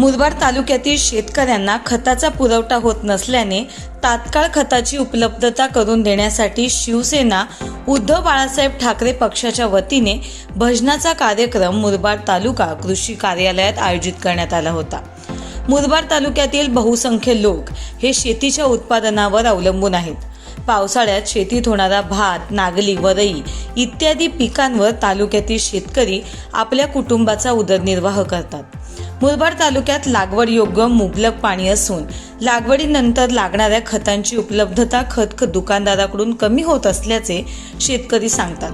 मुरबाड तालुक्यातील शेतकऱ्यांना खताचा पुरवठा होत नसल्याने तात्काळ खताची उपलब्धता करून देण्यासाठी शिवसेना उद्धव बाळासाहेब ठाकरे पक्षाच्या वतीने भजनाचा कार्यक्रम मुरबाड तालुका कृषी कार्यालयात आयोजित करण्यात आला होता. मुरबाड तालुक्यातील बहुसंख्य लोक हे शेतीच्या उत्पादनावर अवलंबून आहेत. पावसाळ्यात शेतीत होणारा भात नागली वरई इत्यादी पिकांवर तालुक्यातील शेतकरी आपल्या कुटुंबाचा उदरनिर्वाह करतात. मुरबाड तालुक्यात लागवड योग्य मुबलक पाणी असून लागवडीनंतर लागणाऱ्या खतांची उपलब्धता खत दुकानदाराकडून कमी होत असल्याचे शेतकरी सांगतात.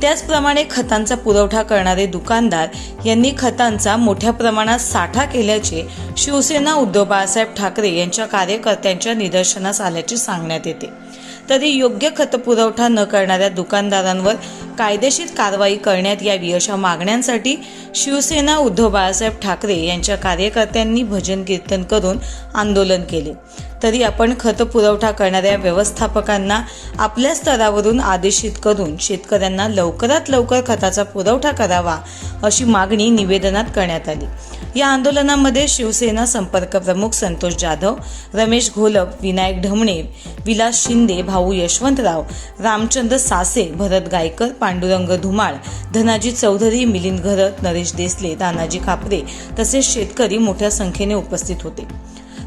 त्याचप्रमाणे खतांचा पुरवठा करणारे दुकानदार यांनी खतांचा मोठ्या प्रमाणात साठा केल्याचे शिवसेना उद्धव बाळासाहेब ठाकरे यांच्या कार्यकर्त्यांच्या निदर्शनास आल्याचे सांगण्यात येते. तरी योग्य खत पुरवठा न करणाऱ्या दुकानदारांवर कायदेशीर कारवाई करण्यात यावी अशा मागण्यांसाठी शिवसेना उद्धव बाळासाहेब ठाकरे यांच्या कार्यकर्त्यांनी भजन कीर्तन करून आंदोलन केले. तरी आपण खत पुरवठा करणाऱ्या व्यवस्थापकांना आपल्या स्तरावरून आदेशित करून शेतकऱ्यांना लवकरात लवकर खताचा पुरवठा करावा अशी मागणी निवेदनात करण्यात आली. या आंदोलनामध्ये शिवसेना संपर्क प्रमुख संतोष जाधव रमेश घोलप विनायक ढमणे विलास शिंदे भाऊ यशवंतराव रामचंद्र सासे भरत गायकर पांडुरंग धुमाळ धनाजी चौधरी मिलिंद घरत नरेश देसले तानाजी खापरे तसेच शेतकरी मोठ्या संख्येने उपस्थित होते.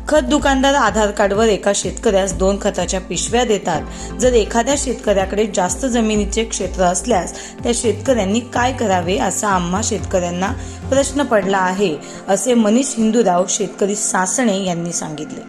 खत दुकानदार आधार कार्डवर एका शेतकऱ्यास दोन खताच्या पिशव्या देतात. जर एखाद्या शेतकऱ्याकडे जास्त जमिनीचे क्षेत्र असल्यास त्या शेतकऱ्यांनी काय करावे असा आम्हा शेतकऱ्यांना प्रश्न पडला आहे असे मनीष हिंदूराव शेतकरी सासणे यांनी सांगितले.